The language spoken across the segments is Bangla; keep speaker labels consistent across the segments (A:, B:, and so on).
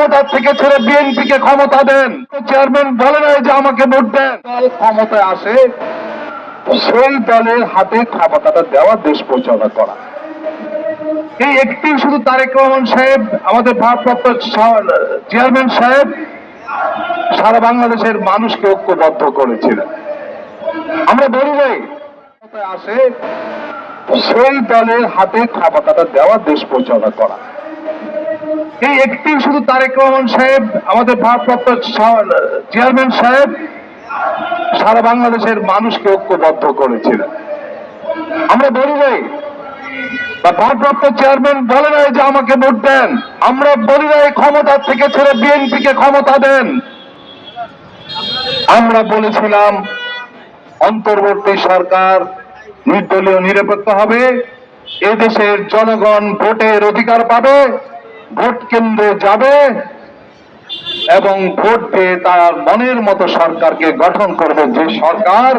A: ক্ষমতা থেকে ছেড়ে বিএনপি কে ক্ষমতা দেন। চেয়ারম্যান বলে নাই যে আমাকে ভোট দেন। দল ক্ষমতায় আসে, সেই দলের হাতে ক্ষমতাটা দেওয়া দেশ পরিচালনা করা। এই একটি শুধু তারেক রহমান সাহেব, আমাদের ভারপ্রাপ্ত চেয়ারম্যান সাহেব, সারা বাংলাদেশের মানুষকে ঐক্যবদ্ধ করেছিলেন। আমরা বলি নাই আসে, সেই দলের হাতে ক্ষমতাটা দেওয়া দেশ পরিচালনা করা। এই একটি শুধু তারেক রহমান সাহেব, আমাদের ভারপ্রাপ্ত চেয়ারম্যান সাহেব, সারা বাংলাদেশের মানুষকে ঐক্যবদ্ধ করেছিলেন আমরা বলি নাই, বা ভারপ্রাপ্ত চেয়ারম্যান বলে নাই যে আমাকে ভোট দেন। আমরা বলি নাই ক্ষমতা থেকে ছেড়ে বিএনপি কে ক্ষমতা দেন। আমরা বলেছিলাম, অন্তর্বর্তী সরকার নির্দলীয় নিরপেক্ষ হবে, এদেশের জনগণ ভোটের অধিকার পাবে। ভোট কেন্দ্রে যাবে এবং ভোট দিয়ে তার মনের মতো সরকারকে গঠন করবে, যে সরকার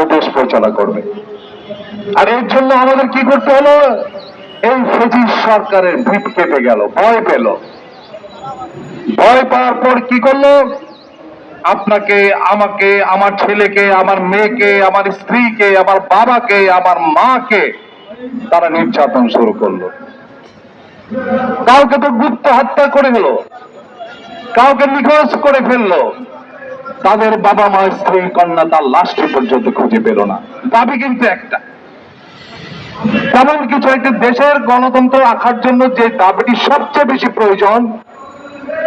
A: এ দেশ পরিচালনা করবে। আর এর জন্য আমাদের কি করতে হলো? এই ফেজিস সরকারের ভিত কেটে গেল, ভয় পেল। ভয় পাওয়ার পর কি করল? আপনাকে, আমাকে, আমার ছেলেকে, আমার মেয়েকে, আমার স্ত্রীকে, আমার বাবাকে, আমার মাকে তারা নির্যাতন শুরু করল। কাউকে তো গুপ্ত হত্যা করে গেল কাউকে নিখোঁজ করে ফেলল। তাদের বাবা মা, স্ত্রী, কন্যা তার লাশটি পর্যন্ত খুঁজে পেল না। দাবি কিন্তু একটা। তেমন কিছু একটি দেশের গণতন্ত্র রাখার জন্য যে দাবিটি সবচেয়ে বেশি প্রয়োজন,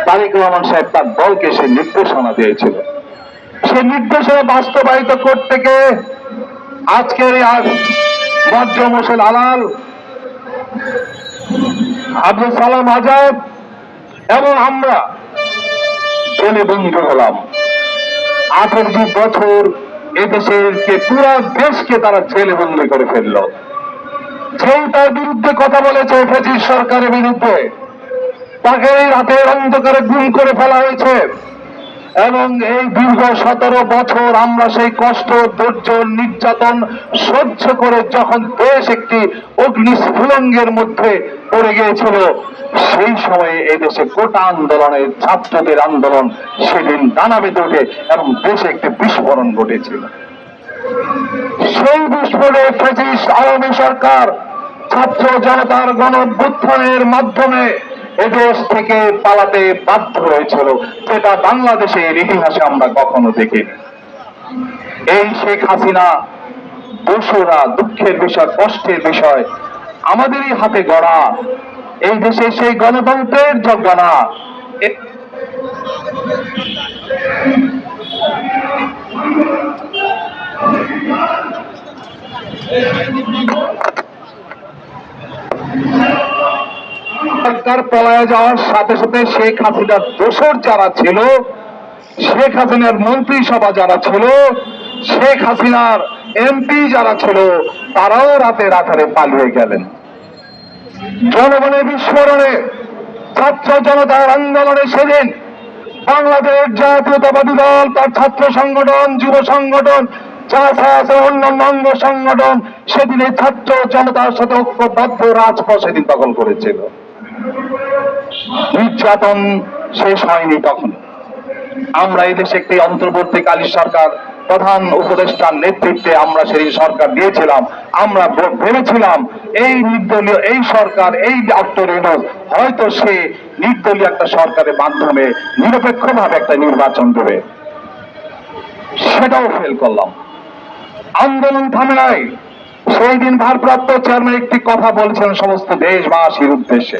A: তারেক রহমান সাহেব তার দলকে সে নির্দেশনা দিয়েছিল। সে নির্দেশনা বাস্তবায়িত করতে গিয়ে আজকের আজ বজ্র মোশেল আলাল আব্দুল সালাম আজাদ এবং আমরা জেলে বন্ধু হলাম। আঠারোটি বছর এদেশের যে পুরা দেশকে তারা ছেলে বন্দি করে ফেলল। সেই তার বিরুদ্ধে কথা বলেছে ফেজির সরকারের বিরুদ্ধে তাকে এই রাতের অন্ধকারে গুম করে ফেলা হয়েছে। এবং এই দীর্ঘ সতেরো বছর আমরা সেই কষ্ট, ধৈর্য, নির্যাতন সহ্য করে যখন দেশ একটি অগ্নিস্ফুলঙ্গের মধ্যে পড়ে গিয়েছিল, সেই সময়ে এই দেশে কোটা আন্দোলনের ছাত্রদের আন্দোলন সেদিন ডানা বেঁধে ওঠে এবং দেশে একটি বিস্ফোরণ ঘটেছিল। সেই বিস্ফোরণে ফেসিস আওয়ামী সরকার ছাত্র জনতার গণভ্যুত্থানের মাধ্যমে এদেশ থেকে পালাতে বাধ্য হয়েছিল। সেটা বাংলাদেশের ইতিহাসে আমরা কখনো দেখিনি। এই শেখ হাসিনা দোষরা দুঃখের বিষয়, কষ্টের বিষয়, আমাদেরই হাতে গড়া। এই দেশে সেই গণতন্ত্রের যজ্ঞনা এ- সরকার পলায় যাওয়ার সাথে সাথে শেখ হাসিনার দোষর যারা ছিল, শেখ হাসিনার মন্ত্রিসভা যারা ছিল, শেখ হাসিনার এমপি যারা ছিল, তারাও রাতে রাতারে পালিয়ে গেলেন। জনগণের বিস্ফোরণে ছাত্র জনতার আন্দোলনে সেদিন বাংলাদেশ জাতীয়তাবাদী দল, তার ছাত্র সংগঠন, যুব সংগঠন অন্যান্য সংগঠন, সেদিন ছাত্র জনতার সাথে ঐক্যবদ্ধ রাজপথ সেদিন দখল করেছিল। নির্যাতন শেষ হয়নি তখন। আমরা এই দেশে একটি অন্তর্বর্তীকালী সরকার, প্রধান উপদেষ্টার নেতৃত্বে আমরা সেই সরকার দিয়েছিলাম। আমরা ভেবেছিলাম এই নির্দলীয়, এই সরকার, এই ডক্টর হয়তো সে নির্দলীয় একটা সরকারের মাধ্যমে নিরপেক্ষভাবে একটা নির্বাচন দেবে। সেটাও ফেল করলাম। আন্দোলন থামে নাই সেই দিন ভারপ্রাপ্ত চেয়ারম্যান একটি কথা বলছেন সমস্ত দেশবাসীর উদ্দেশ্যে।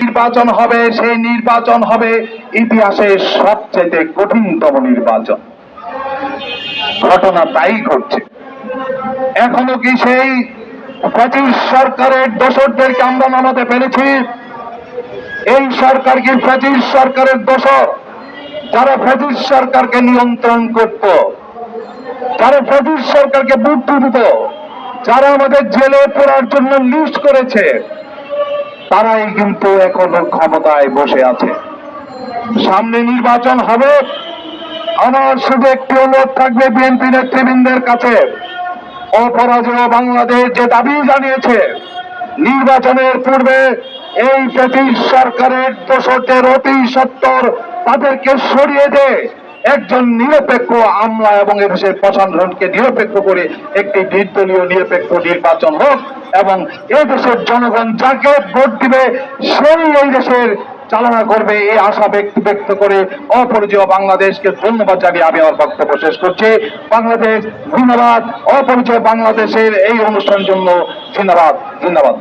A: নির্বাচন হবে, সেই নির্বাচন হবে ইতিহাসের সবচেয়ে কঠিনতম নির্বাচন। ঘটনা তাই ঘটছে। এখনও কি সেই পঁচিশ সরকারের দোষরদেরকে আমরা নামাতে পেরেছি? এই সরকার কি ফ্যাজিস সরকারের দোষর যারা ফ্যাজিস সরকারকে নিয়ন্ত্রণ করত, যারা ফ্যাজিস সরকারকে বুদ্ধি দিত যারা আমাদের জেলে পড়ার জন্য লিস্ট করেছে, তারাই কিন্তু এখনও ক্ষমতায় বসে আছে। সামনে নির্বাচন হবে। আমার শুধু একটি অনুরোধ থাকবে বিএনপি নেতৃবৃন্দের কাছে। অপরাজয় বাংলাদেশ যে দাবি জানিয়েছে, নির্বাচনের পূর্বে এই ব্রিটিশ সরকারের দোষরদের অতি সত্তর তাদেরকে সরিয়ে দেয় একজন নিরপেক্ষ আমলা এবং এদেশের প্রশাসনকে নিরপেক্ষ করে একটি নির্দলীয় নিরপেক্ষ নির্বাচন হোক এবং এই দেশের জনগণ যাকে ভোট দিবে, সেই এই দেশের চালনা করবে এই আশা ব্যক্ত ব্যক্ত করে অপরিচয় বাংলাদেশকে ধন্যবাদ জানিয়ে আমি আমার বক্তব্য শেষ করছি। বাংলাদেশ ধন্যবাদ অপরিচয় বাংলাদেশের এই অনুষ্ঠানের জন্য ধন্যবাদ ধন্যবাদ